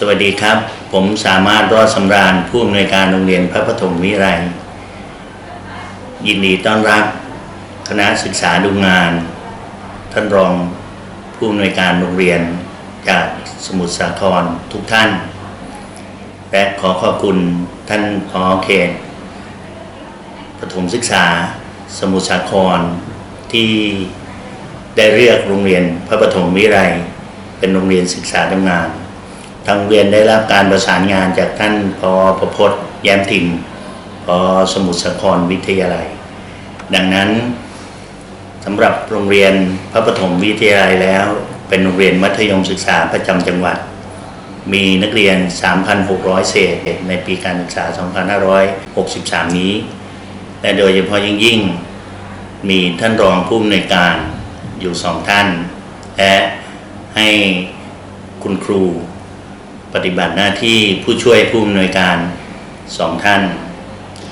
สวัสดีครับ ผมสามารถรอดสำราญผู้อำนวยการโรงเรียนพระปฐมวิไลยินดีต้อนรับ คณะศึกษาดูงาน ท่านรองผู้อำนวยการโรงเรียนจากสมุทรสาครทุกท่าน และขอขอบคุณท่านพอเขตประถมศึกษาสมุทรสาครที่ได้เรียกโรงเรียนพระปฐมวิไลเป็นโรงเรียนศึกษาดูงาน ทางเรียนได้รับการประสานงานจากท่านพอประพจน์แย้มถิ่นพอสมุทรสาครวิทยาลัย ดังนั้นสำหรับโรงเรียนพระปฐมวิทยาลัยแล้ว เป็นโรงเรียนมัธยมศึกษาประจำจังหวัด มีนักเรียน 3,600 เศษในปีการศึกษา 2563 นี้ และโดยเฉพาะยิ่งยิ่งมีท่านรองผู้อำนวยการอยู่สองท่าน และให้คุณครู ปฏิบัติหน้าที่ผู้ช่วยผู้อำนวยการสองท่าน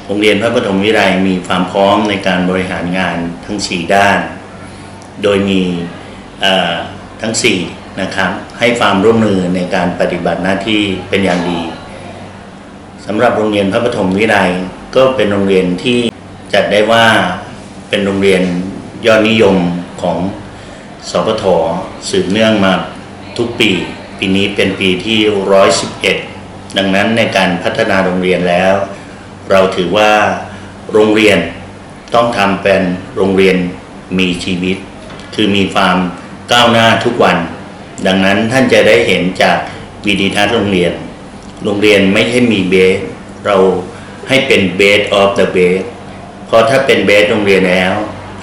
โรงเรียนพระปฐมวิไลมีความพร้อมในการบริหารงานทั้ง 4 ด้าน โดยมีทั้ง4นะครับให้ความร่วมมือในการปฏิบัติหน้าที่เป็นอย่างดีสำหรับโรงเรียนพระปฐมวิไลก็เป็นโรงเรียนที่จัดได้ว่าเป็นโรงเรียนยอดนิยมของสปทสืบเนื่องมาทุกปี ปีนี้เป็นปีที่ 111 ดังนั้นในการพัฒนาโรงเรียนแล้ว เราถือว่าโรงเรียนต้องทำเป็นโรงเรียนมีชีวิต คือมีความก้าวหน้าทุกวัน ดังนั้นท่านจะได้เห็นจากวิดีทัศน์โรงเรียน โรงเรียนไม่ใช่มีเบส เราให้เป็นเบสออฟเดอะเบสเพราะถ้าเป็นเบสโรงเรียนแล้ว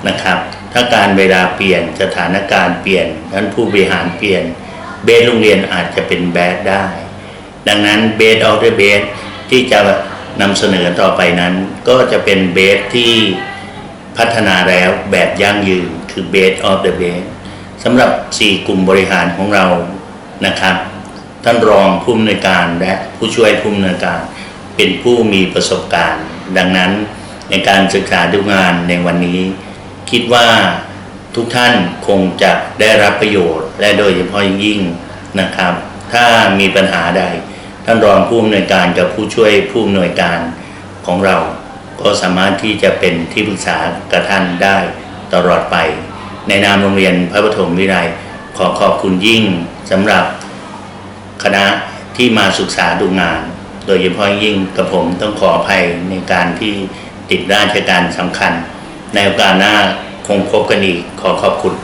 นะครับ ถ้าการเวลาเปลี่ยนสถานการณ์เปลี่ยนนั้นผู้บริหารเปลี่ยน เบสโรงเรียนอาจจะเป็นแบดได้ ดังนั้นเบสออฟเดอะเบสที่จะนำเสนอต่อไปนั้น ก็จะเป็นเบสที่พัฒนาแล้วแบบยั่งยืนคือเบสออฟเดอะเบสสำหรับ 4 กลุ่มบริหารของเรานะครับ ท่านรองผู้อำนวยการและผู้ช่วยผู้อำนวยการเป็นผู้มีประสบการณ์ ดังนั้นในการศึกษาดูงานในวันนี้ คิดว่า ทุกท่านคงจะได้รับประโยชน์ และโดยเฉพาะยิ่งนะครับ ถ้ามีปัญหาใด ท่านรองผู้อำนวยการกับผู้ช่วยผู้อำนวยการของเรา ก็สามารถที่จะเป็นที่ปรึกษากับท่านได้ตลอดไป ในนามโรงเรียนพระปฐมวิไลขอขอบคุณยิ่งสำหรับคณะที่มาศึกษาดูงาน โดยเฉพาะยิ่งกับผมต้องขออภัยในการที่ติดราชการสำคัญ ในโอกาสหน้า งพบกันอีกขอขอบคุณ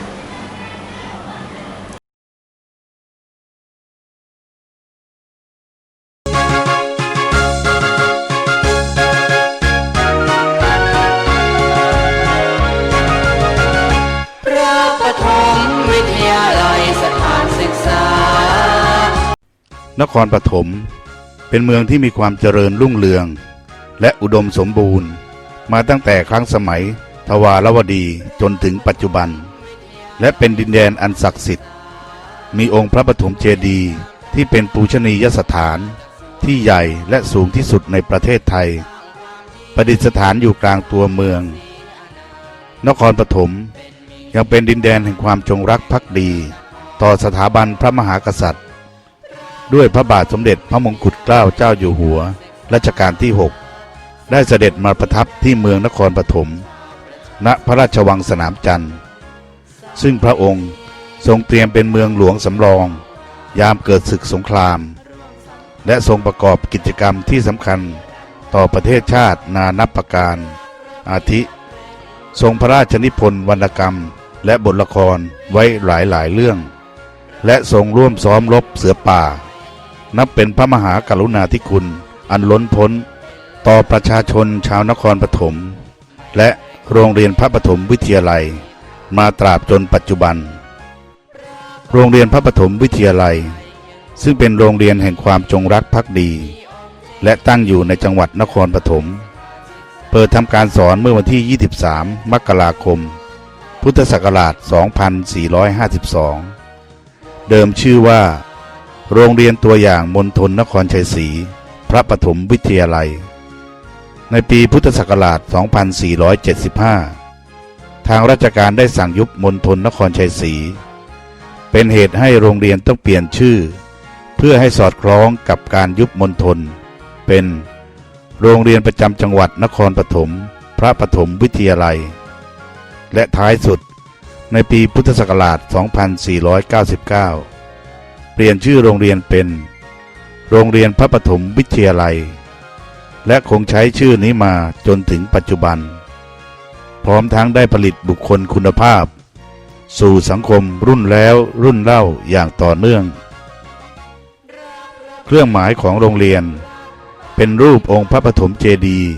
นครปฐมเป็นเมืองที่มีความเจริญรุ่งเรือง และอุดมสมบูรณ์ มาตั้งแต่ครั้งสมัย ทวารวดีจนถึงปัจจุบัน และเป็นดินแดนอันศักดิ์สิทธิ์ มีองค์พระปฐมเจดีย์ที่เป็นปูชนียสถานที่ใหญ่และสูงที่สุดในประเทศไทย ประดิษฐานอยู่กลางตัวเมือง นครปฐมยังเป็นดินแดนแห่งความจงรักภักดี ต่อสถาบันพระมหากษัตริย์ ด้วยพระบาทสมเด็จพระมงกุฎเกล้าเจ้าอยู่หัวรัชกาลที่ 6 ได้เสด็จมาประทับที่เมืองนครปฐม ณพระราชวังสนามจันทร์ ซึ่งพระองค์ทรงเตรียมเป็นเมืองหลวงสำรอง ยามเกิดศึกสงคราม และทรงประกอบกิจกรรมที่สำคัญต่อประเทศชาตินานับประการ อาทิ ทรงพระราชนิพนธ์วรรณกรรมและบทละครไว้หลายๆเรื่อง และทรงร่วมซ้อมรบเสือป่า นับเป็นพระมหากรุณาธิคุณอันล้นพ้น ต่อประชาชนชาวนครปฐมและ โรงเรียนพระปฐมวิทยาลัย มาตราบจนปัจจุบัน โรงเรียนพระปฐมวิทยาลัย ซึ่งเป็นโรงเรียนแห่งความจงรักภักดี และตั้งอยู่ในจังหวัดนครปฐมเปิดทำการสอนเมื่อวันที่ 23 มกราคม พุทธศักราช 2452 เดิมชื่อว่า โรงเรียนตัวอย่างมณฑลนครชัยศรี พระปฐมวิทยาลัย ในปีพุทธศักราช 2475 ทางราชการได้สั่งยุบมณฑลนครชัยศรี เป็นเหตุให้โรงเรียนต้องเปลี่ยนชื่อ เพื่อให้สอดคล้องกับการยุบมณฑล เป็นโรงเรียนประจำจังหวัดนครปฐม พระปฐมวิทยาลัย และท้ายสุดในปีพุทธศักราช 2499 เปลี่ยนชื่อโรงเรียนเป็น โรงเรียนพระปฐมวิทยาลัย และคงใช้ชื่อนี้มาจนถึงปัจจุบัน พร้อมทั้งได้ผลิตบุคคลคุณภาพ สู่สังคมรุ่นแล้วรุ่นเล่าอย่างต่อเนื่อง เครื่องหมายของโรงเรียน เป็นรูปองค์พระปฐมเจดีย์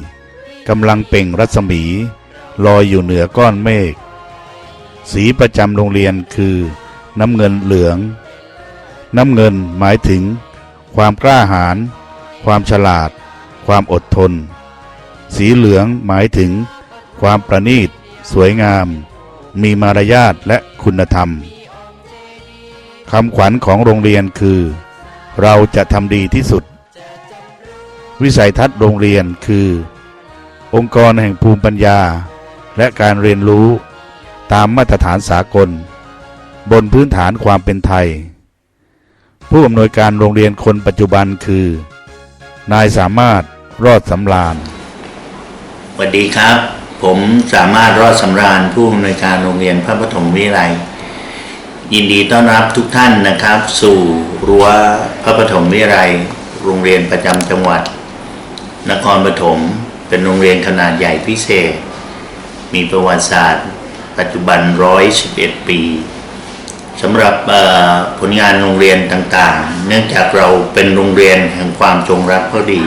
กำลังเป่งรัศมีลอยอยู่เหนือก้อนเมฆสีประจำโรงเรียนคือน้ำเงินเหลือง น้ำเงินหมายถึง ความกล้าหาญความฉลาด ความอดทน สีเหลืองหมายถึง ความประณีต สวยงาม มีมารยาทและคุณธรรมคำขวัญของโรงเรียนคือ เราจะทำดีที่สุด วิสัยทัศน์โรงเรียนคือ องค์กรแห่งภูมิปัญญา และการเรียนรู้ตามมาตรฐานสากล บนพื้นฐานความเป็นไทย ผู้อำนวยการโรงเรียนคนปัจจุบันคือ นายสามารถ รอดสำราญสวัสดีครับ ผมสามารถรอดสำราญผู้อำนวยการโรงเรียนพระปฐมวิไลยินดีต้อนรับทุกท่านนะครับ สู่รั้วพระปฐมวิไลโรงเรียนประจำจังหวัด นครปฐมเป็นโรงเรียนขนาดใหญ่พิเศษ มีประวัติศาสตร์ ปัจจุบัน 111 ปีสำหรับผลงานโรงเรียนต่างๆ เนื่องจากเราเป็นโรงเรียนแห่งความจงรักภักดี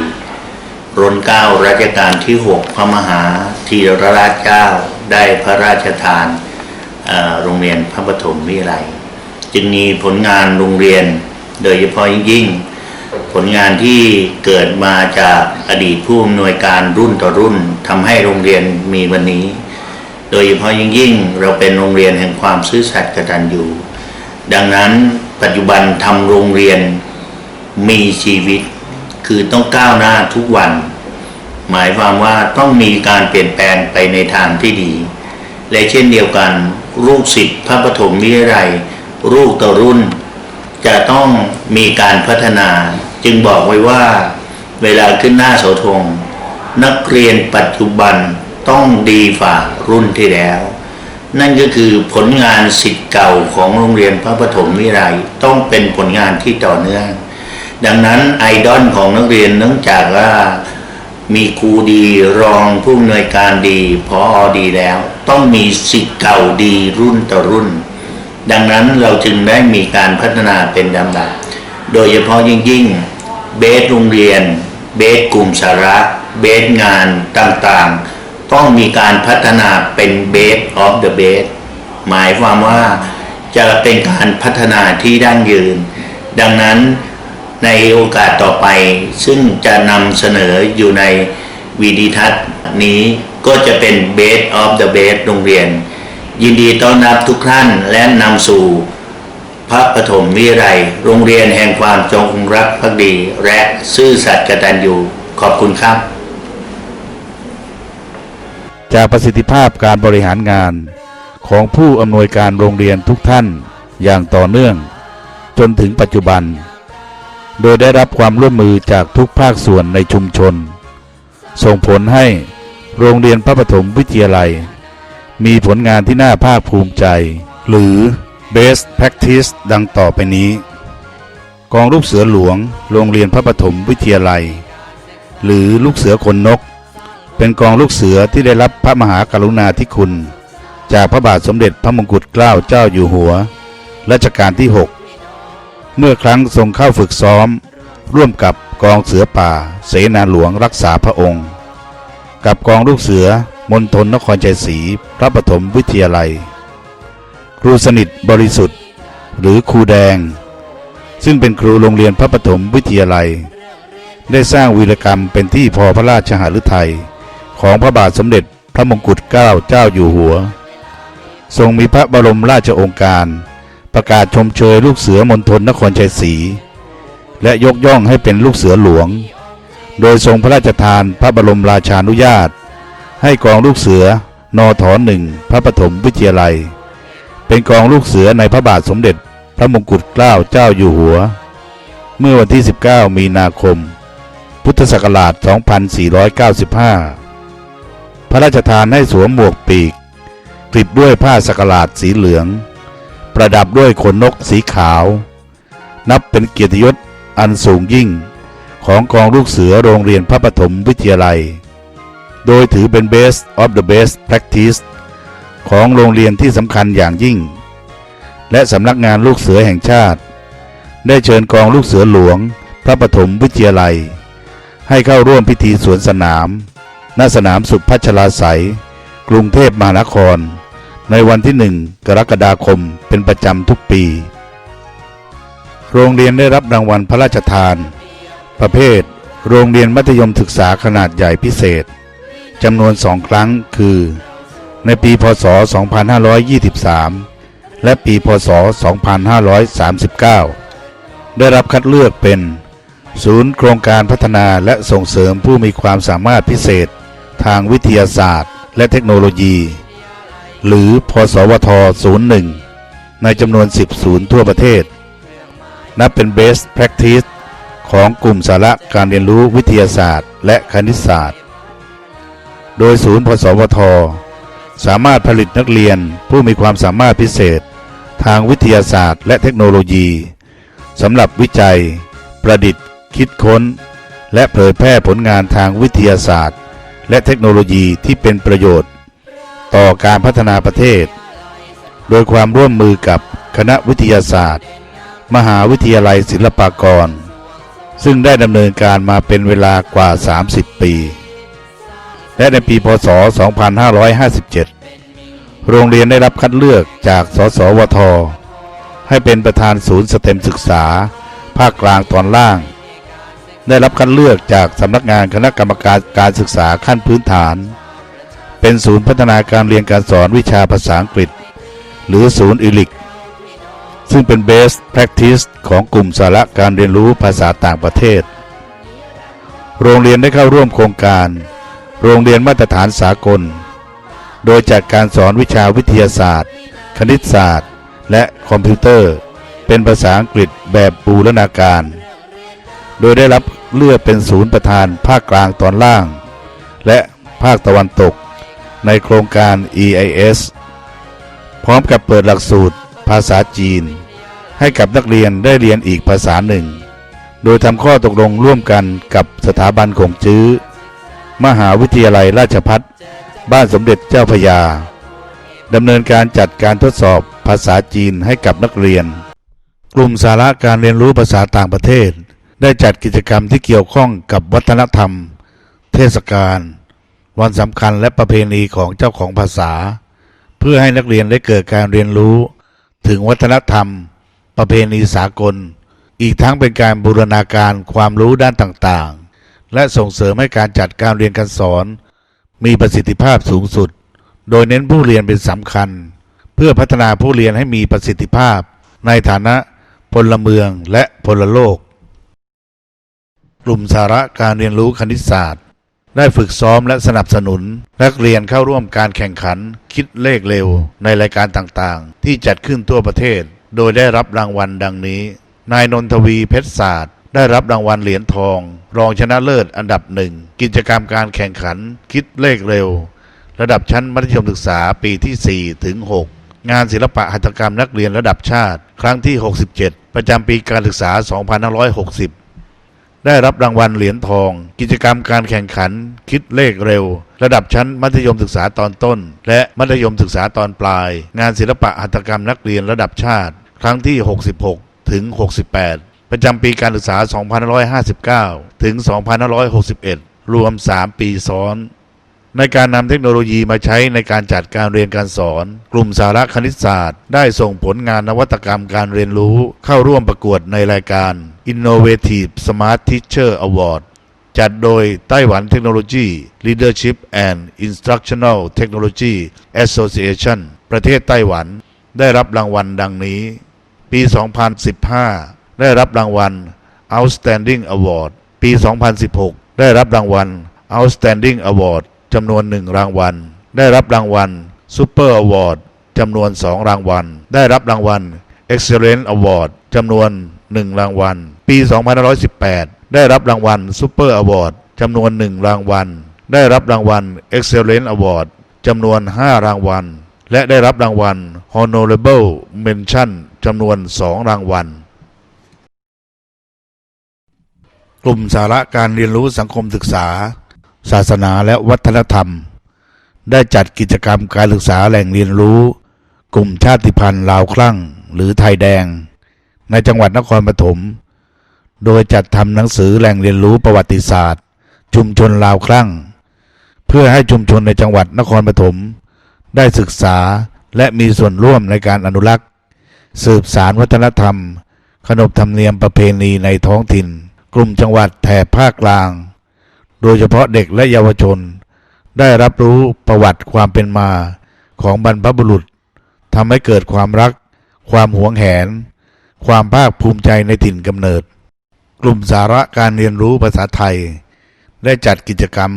รนเก้ารัชกาลที่6พระมหาธีรราชเจ้าได้พระราชทานโรงเรียนพระปฐมวิไลจึงมีผลงานโรงเรียนโดยเฉพาะยิ่งๆผลงานที่เกิดมาจากอดีตผู้อำนวยการรุ่นต่อรุ่นทำให้โรงเรียนมีวันนี้ โดยเฉพาะยิ่งๆเราเป็นโรงเรียนแห่งความซื่อสัตย์กตัญญูดังนั้นปัจจุบันทำโรงเรียนมีชีวิต คือต้องก้าวหน้าทุกวัน หมายความว่าต้องมีการเปลี่ยนแปลงไปในทางที่ดี และเช่นเดียวกัน ลูกศิษย์พระปฐมวิทยาลัยลูกต่อรุ่น จะต้องมีการพัฒนาจึงบอกไว้ว่า เวลาขึ้นหน้าเสาธงนักเรียนปัจจุบันต้องดีฝ่ารุ่นที่แล้ว นั่นก็คือผลงานสิทธิ์เก่าของโรงเรียนพระปฐมวิทยาลัยต้องเป็นผลงานที่ต่อเนื่อง ดังนั้นไอดอลของนักเรียนเนื่องจากว่ามีครูดีรองผู้อำนวยการดีพออดีแล้ว ต้องมีสิทธิ์เก่าดีรุ่นต่อรุ่น ดังนั้นเราจึงได้มีการพัฒนาเป็นลำดับโดยเฉพาะยิ่งยิ่งเบสโรงเรียน เบสกลุ่มสาระ เบสงานต่างๆ ต้องมีการพัฒนาเป็นเบสออฟเดอะเบสหมายความว่าจะเป็นการพัฒนาที่ยั่งยืน ดังนั้น ในโอกาสต่อไป ซึ่งจะนำเสนออยู่ในวีดีทัศน์นี้ก็จะเป็น Best of the Best โรงเรียน ยินดีต้อนรับทุกท่านและนำสู่พระปฐมวิไลยโรงเรียนแห่งความจงรักภักดี และซื่อสัตย์กตัญญูขอบคุณครับ จากประสิทธิภาพการบริหารงานของผู้อำนวยการโรงเรียนทุกท่านอย่างต่อเนื่อง จนถึงปัจจุบัน โดยได้รับความร่วมมือจากทุกภาคส่วนในชุมชน ส่งผลให้โรงเรียนพระปฐมวิทยาลัย มีผลงานที่น่าภาคภูมิใจ หรือ Best Practice ดังต่อไปนี้ กองลูกเสือหลวง โรงเรียนพระปฐมวิทยาลัย หรือลูกเสือขนนก เป็นกองลูกเสือที่ได้รับพระมหากรุณาธิคุณ จากพระบาทสมเด็จพระมงกุฎเกล้าเจ้าอยู่หัวรัชกาลที่ 6 เมื่อครั้งทรงเข้าฝึกซ้อม ร่วมกับกองเสือป่า เสนาหลวงรักษาพระองค์ กับกองลูกเสือมณฑลนครชัยศรีพระปฐมวิทยาลัย ครูสนิทบริสุทธิ์ หรือครูแดง ซึ่งเป็นครูโรงเรียนพระปฐมวิทยาลัย ได้สร้างวีรกรรมเป็นที่พอพระราชหฤทัยของพระบาทสมเด็จพระมงกุฎเกล้าเจ้าอยู่หัว ทรงมีพระบรมราชโองการ ประกาศชมเชยลูกเสือมณฑลนครชัยศรีและยกย่องให้เป็นลูกเสือหลวง โดยทรงพระราชทานพระบรมราชานุญาต ให้กองลูกเสือนอถอหนึ่งพระปฐมวิทยาลัย เป็นกองลูกเสือในพระบาทสมเด็จพระมงกุฎเกล้าเจ้าอยู่หัว เมื่อวันที่ 19 มีนาคม พุทธศักราช 2495 พระราชทานให้สวมหมวกปีกกลิบด้วยผ้าสักหลาดสีเหลือง ประดับด้วยขนนกสีขาว นับเป็นเกียรติยศอันสูงยิ่ง ของกองลูกเสือโรงเรียนพระปฐมวิทยาลัย โดยถือเป็น best of the best practice ของโรงเรียนที่สำคัญอย่างยิ่ง และสำนักงานลูกเสือแห่งชาติ ได้เชิญกองลูกเสือหลวง พระปฐมวิทยาลัย ให้เข้าร่วมพิธีสวนสนาม ณ สนามสุพัชลาไสยกรุงเทพมหานคร ในวันที่หนึ่งกรกฎาคมเป็นประจำทุกปี โรงเรียนได้รับรางวัลพระราชทาน ประเภท โรงเรียนมัธยมศึกษาขนาดใหญ่พิเศษจำนวนสองครั้งคือ ในปีพศ 2523 และปีพศ 2539 ได้รับคัดเลือกเป็น ศูนย์โครงการพัฒนาและส่งเสริมผู้มีความสามารถพิเศษ ทางวิทยาศาสตร์ และเทคโนโลยี หรือพสวท 01 ในจำนวน 10 ศูนย์ทั่วประเทศ นับเป็น best practice ของกลุ่มสาระการเรียนรู้วิทยาศาสตร์ และคณิตศาสตร์ โดยศูนย์พสวท สามารถผลิตนักเรียนผู้มีความสามารถพิเศษ ทางวิทยาศาสตร์ และเทคโนโลยีสำหรับวิจัย ประดิษฐ์ คิดค้น และเผยแพร่ผลงานทางวิทยาศาสตร์ และเทคโนโลยีที่เป็นประโยชน์ ต่อการพัฒนาประเทศ โดยความร่วมมือกับคณะวิทยาศาสตร์ มหาวิทยาลัยศิลปากร ซึ่งได้ดำเนินการมาเป็นเวลากว่า 30 ปี และในปีพศ 2557 โรงเรียนได้รับคัดเลือกจากสสวท ให้เป็นประธานศูนย์สเต็มศึกษา ภาคกลางตอนล่าง ได้รับคัดเลือกจากสำนักงานคณะกรรมการการศึกษาขั้นพื้นฐาน เป็นศูนย์พัฒนาการเรียนการสอนวิชาภาษาอังกฤษ หรือศูนย์อิลิกซึ่งเป็น best practice ของกลุ่มสาระการเรียนรู้ภาษาต่างประเทศ โรงเรียนได้เข้าร่วมโครงการ โรงเรียนมาตรฐานสากล โดยจัดการสอนวิชาวิทยาศาสตร์ คณิตศาสตร์ และคอมพิวเตอร์ เป็นภาษาอังกฤษแบบบูรณาการ โดยได้รับเลือกเป็นศูนย์ประธานภาคกลางตอนล่าง และภาคตะวันตก ในโครงการ EIS พร้อมกับเปิดหลักสูตรภาษาจีน ให้กับนักเรียนได้เรียนอีกภาษาหนึ่ง โดยทำข้อตกลงร่วมกันกับสถาบันของจื้อ มหาวิทยาลัยราชพัฒบ้านสมเด็จเจ้าพยาดำเนินการจัดการทดสอบภาษาจีนให้กับนักเรียน กลุ่มสาระการเรียนรู้ภาษาต่างประเทศ ได้จัดกิจกรรมที่เกี่ยวข้องกับวัฒนธรรม เทศกาล วันสำคัญและประเพณีของเจ้าของภาษา เพื่อให้นักเรียนได้เกิดการเรียนรู้ ถึงวัฒนธรรม ประเพณีสากล อีกทั้งเป็นการบูรณาการความรู้ด้านต่างๆ และส่งเสริมให้การจัดการเรียนการสอน มีประสิทธิภาพสูงสุด โดยเน้นผู้เรียนเป็นสำคัญ เพื่อพัฒนาผู้เรียนให้มีประสิทธิภาพ ในฐานะพลเมืองและพลโลก กลุ่มสาระการเรียนรู้คณิตศาสตร์ ได้ฝึกซ้อมและสนับสนุน นักเรียนเข้าร่วมการแข่งขัน คิดเลขเร็ว ในรายการต่างๆ ที่จัดขึ้นทั่วประเทศ โดยได้รับรางวัลดังนี้ นายนนทวีเพชรศาสตร์ ได้รับรางวัลเหรียญทอง รองชนะเลิศอันดับหนึ่งกิจกรรมการแข่งขัน คิดเลขเร็ว ระดับชั้นมัธยมศึกษาปีที่4ถึง6งานศิลปะหัตถกรรมนักเรียนระดับชาติ ครั้งที่ 67 ประจำปีการศึกษา 2560 ได้รับรางวัลเหรียญทอง กิจกรรมการแข่งขัน คิดเลขเร็ว ระดับชั้นมัธยมศึกษาตอนต้น และมัธยมศึกษาตอนปลาย งานศิลปะหัตถกรรมนักเรียนระดับชาติ ครั้งที่ 66 ถึง 68 ประจำปีการศึกษา 2559 ถึง 2561 รวม 3 ปีซ้อน ในการนำเทคโนโลยีมาใช้ในการจัดการเรียนการสอน กลุ่มสาระคณิตศาสตร์ ได้ส่งผลงานนวัตกรรมการเรียนรู้เข้าร่วมประกวดในรายการ Innovative Smart Teacher Award จัดโดยไต้หวัน Technology Leadership and Instructional Technology Association ประเทศไต้หวัน ได้รับรางวัลดังนี้ ปี 2015 ได้รับรางวัล Outstanding Award ปี 2016 ได้รับรางวัล Outstanding Award จำนวนหนึ่งรางวัล ได้รับรางวัล Super Award จำนวนสองรางวัล ได้รับรางวัล Excellent Award จำนวน1รางวัล ปี 2518 ได้รับรางวัลซูเปอร์อวอร์ดจำนวน1รางวัล ได้รับรางวัล Excellent Award จำนวน 5 รางวัล และได้รับรางวัล Honorable Mention จำนวน 2 รางวัล กลุ่มสาระการเรียนรู้สังคมศึกษา ศาสนาและวัฒนธรรม ได้จัดกิจกรรมการศึกษาแหล่งเรียนรู้ กลุ่มชาติพันธุ์ลาวคลั่งหรือไทยแดง ในจังหวัดนครปฐมโดยจัดทำหนังสือแหล่งเรียนรู้ประวัติศาสตร์ ชุมชนลาวคลั่ง เพื่อให้ชุมชนในจังหวัดนครปฐมได้ศึกษาและมีส่วนร่วมในการอนุรักษ์ สืบสารวัฒนธรรม ขนบธรรมเนียมประเพณีในท้องถิ่น กลุ่มจังหวัดแถบภาคกลาง โดยเฉพาะเด็กและเยาวชน ได้รับรู้ประวัติความเป็นมาของบรรพบุรุษทำให้เกิดความรัก ความหวงแหน ความภาคภูมิใจในถิ่นกำเนิด กลุ่มสาระการเรียนรู้ภาษาไทย ได้จัดกิจกรรม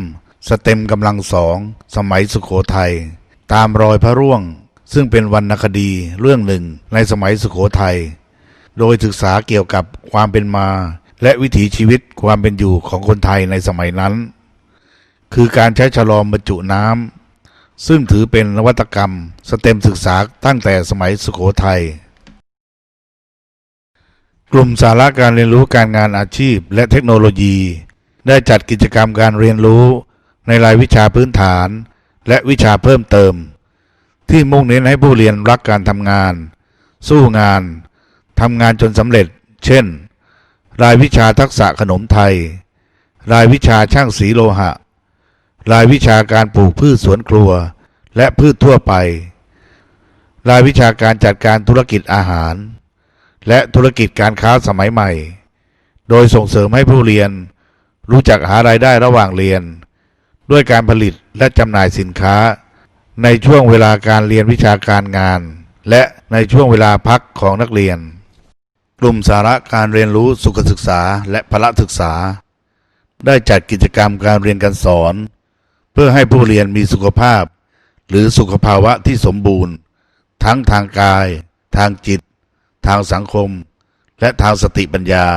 สเต็มกำลังสอง สมัยสุขโขทัยตามรอยพระร่วง ซึ่งเป็นวรรณคดีเรื่องหนึ่งในสมัยสุขโขทัยโดยศึกษาเกี่ยวกับความเป็นมา และวิถีชีวิตความเป็นอยู่ของคนไทยในสมัยนั้น คือการใช้ฉลอมบรรจุน้ำซึ่งถือเป็นนวัตกรรมสเต็มศึกษาตั้งแต่สมัยสุขโขทัยกลุ่มสาระการเรียนรู้การงานอาชีพและเทคโนโลยี ได้จัดกิจกรรมการเรียนรู้ในรายวิชาพื้นฐาน และวิชาเพิ่มเติม ที่มุ่งเน้นให้ผู้เรียนรักการทำงาน สู้งานทำงานจนสำเร็จ เช่น รายวิชาทักษะขนมไทย รายวิชาช่างสีโลหะ รายวิชาการปลูกพืชสวนครัว และพืชทั่วไป รายวิชาการจัดการธุรกิจอาหาร และธุรกิจการค้าสมัยใหม่ โดยส่งเสริมให้ผู้เรียน รู้จักหารายได้ระหว่างเรียน ด้วยการผลิตและจำหน่ายสินค้า ในช่วงเวลาการเรียนวิชาการงาน และในช่วงเวลาพักของนักเรียน กลุ่มสาระการเรียนรู้สุขศึกษาและพละศึกษา ได้จัดกิจกรรมการเรียนการสอน เพื่อให้ผู้เรียนมีสุขภาพ หรือสุขภาวะที่สมบูรณ์ ทั้งทางกาย ทางจิต ทางสังคม และทางสติปัญญา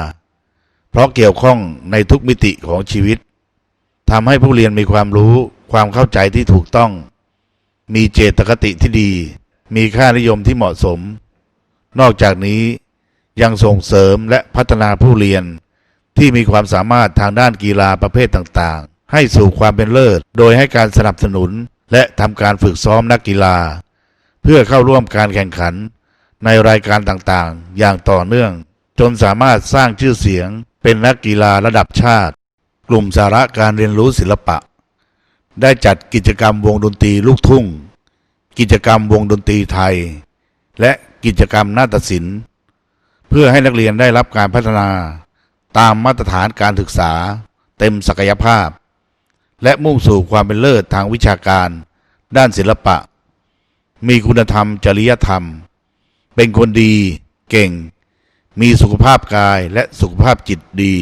เพราะเกี่ยวข้องในทุกมิติของชีวิตทำให้ผู้เรียนมีความรู้ความเข้าใจที่ถูกต้อง มีเจตคติที่ดี มีค่านิยมที่เหมาะสม นอกจากนี้ ยังส่งเสริมและพัฒนาผู้เรียน ที่มีความสามารถทางด้านกีฬาประเภทต่างๆ ให้สู่ความเป็นเลิศ โดยให้การสนับสนุนและทำการฝึกซ้อมนักกีฬา เพื่อเข้าร่วมการแข่งขัน ในรายการต่างๆ อย่างต่อเนื่อง จนสามารถสร้างชื่อเสียง เป็นนักกีฬาระดับชาติ กลุ่มสาระการเรียนรู้ศิลปะ ได้จัดกิจกรรมวงดนตรีลูกทุ่ง กิจกรรมวงดนตรีไทย และกิจกรรมนาฏศิลป์ เพื่อให้นักเรียนได้รับการพัฒนา ตามมาตรฐานการศึกษา เต็มศักยภาพ และมุ่งสู่ความเป็นเลิศทางวิชาการ ด้านศิลปะ มีคุณธรรมจริยธรรม เป็นคนดี เก่ง มีสุขภาพกายและสุขภาพจิตดี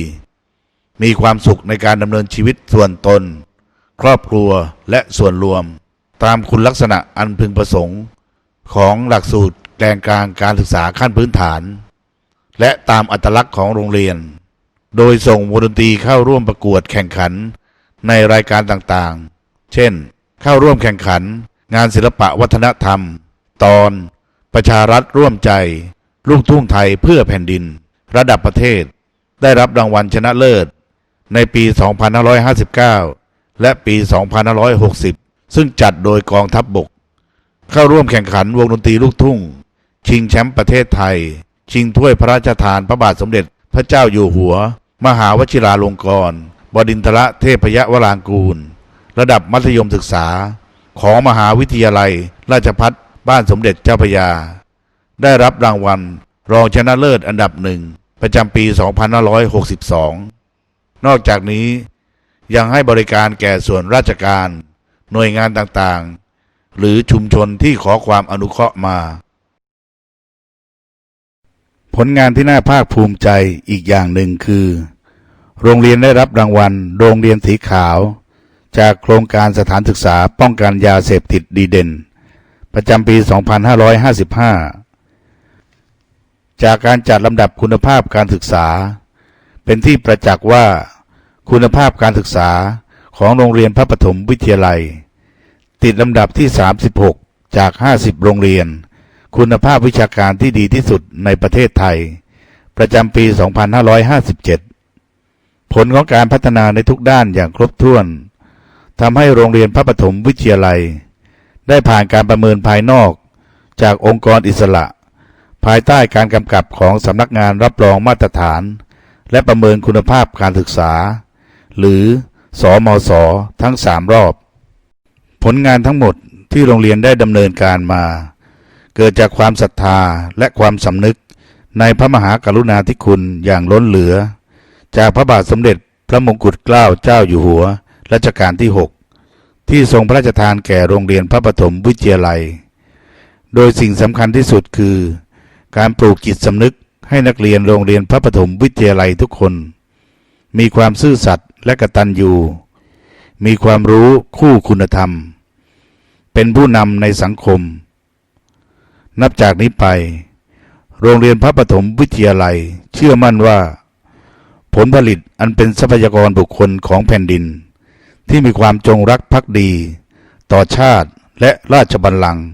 มีความสุขในการดำเนินชีวิตส่วนตน ครอบครัวและส่วนรวม ตามคุณลักษณะอันพึงประสงค์ ของหลักสูตรแกนกลางการศึกษาขั้นพื้นฐาน และตามอัตลักษณ์ของโรงเรียน โดยส่งวงดนตรีเข้าร่วมประกวดแข่งขันในรายการต่างๆ เช่น เข้าร่วมแข่งขัน งานศิลปะวัฒนธรรม ตอน ประชารัฐร่วมใจ ลูกทุ่งไทยเพื่อแผ่นดิน ระดับประเทศ ได้รับรางวัลชนะเลิศ ในปี 2559 และปี 2560 ซึ่งจัดโดยกองทัพบบก เข้าร่วมแข่งขันวงดนตรีลูกทุ่ง ชิงแชมป์ประเทศไทย ชิงถ้วยพระราชทานพระบาทสมเด็จพระเจ้าอยู่หัว มหาวชิราลงกรณ์บดินทรเทพยวรางกูล ระดับมัธยมศึกษา ของมหาวิทยาลัย ราชพัฒบ้านสมเด็จเจ้าพระยา ได้รับรางวัล รองชนะเลิศอันดับหนึ่ง ประจำปี 2562 นอกจากนี้ยังให้บริการแก่ส่วนราชการ หน่วยงานต่างๆ หรือชุมชนที่ขอความอนุเคราะห์มา ผลงานที่น่าภาคภูมิใจอีกอย่างหนึ่งคือ โรงเรียนได้รับรางวัล โรงเรียนสีขาว จากโครงการสถานศึกษาป้องกันยาเสพติดดีเด่น ประจำปี 2555 จากการจัดลำดับคุณภาพการศึกษา เป็นที่ประจักษ์ว่าคุณภาพการศึกษาของโรงเรียนพระปฐมวิทยาลัย ติดลำดับที่ 36 จาก 50 โรงเรียน คุณภาพวิชาการที่ดีที่สุดในประเทศไทย ประจำปี 2557 ผลของการพัฒนาในทุกด้านอย่างครบถ้วนทำให้โรงเรียนพระปฐมวิทยาลัย ได้ผ่านการประเมินภายนอกจากองค์กรอิสระ ภายใต้การกำกับของสำนักงานรับรองมาตรฐาน และประเมินคุณภาพการศึกษา หรือสอมศทั้งสามรอบ ผลงานทั้งหมดที่โรงเรียนได้ดำเนินการมา เกิดจากความศรัทธาและความสำนึกในพระมหากรุณาธิคุณอย่างล้นเหลือ จากพระบาทสมเด็จพระมงกุฎเกล้าเจ้าอยู่หัวรัชกาลที่ 6 ที่ทรงพระราชทานแก่โรงเรียนพระปฐมวิทยาลัย โดยสิ่งสำคัญที่สุดคือ การปลูกจิตสำนึกให้นักเรียนโรงเรียนพระปฐมวิทยาลัยทุกคน มีความซื่อสัตย์และกตัญญูมีความรู้คู่คุณธรรม เป็นผู้นำในสังคม นับจากนี้ไป โรงเรียนพระปฐมวิทยาลัย เชื่อมั่นว่า ผลผลิตอันเป็นทรัพยากรบุคคลของแผ่นดิน ที่มีความจงรักภักดี ต่อชาติและราชบัลลังก์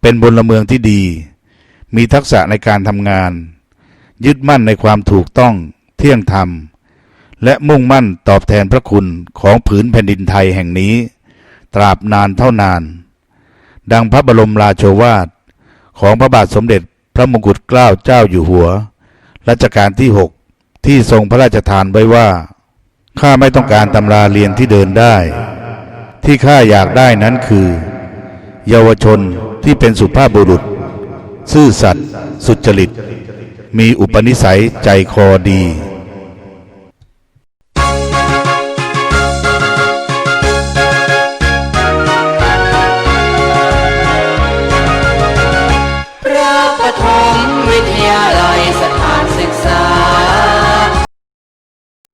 เป็นพลเมืองที่ดี มีทักษะในการทำงาน ยึดมั่นในความถูกต้องเที่ยงธรรม และมุ่งมั่นตอบแทนพระคุณของผืนแผ่นดินไทยแห่งนี้ ตราบนานเท่านาน ดังพระบรมราโชวาท ของพระบาทสมเด็จพระมงกุฎเกล้าเจ้าอยู่หัว รัชกาลที่6ที่ทรงพระราชทานไว้ว่า ข้าไม่ต้องการตำราเรียนที่เดินได้ ที่ข้าอยากได้นั้นคือ เยาวชนที่เป็นสุภาพบุรุษ ซื่อสัตย์สุจริต มีอุปนิสัยใจคอดี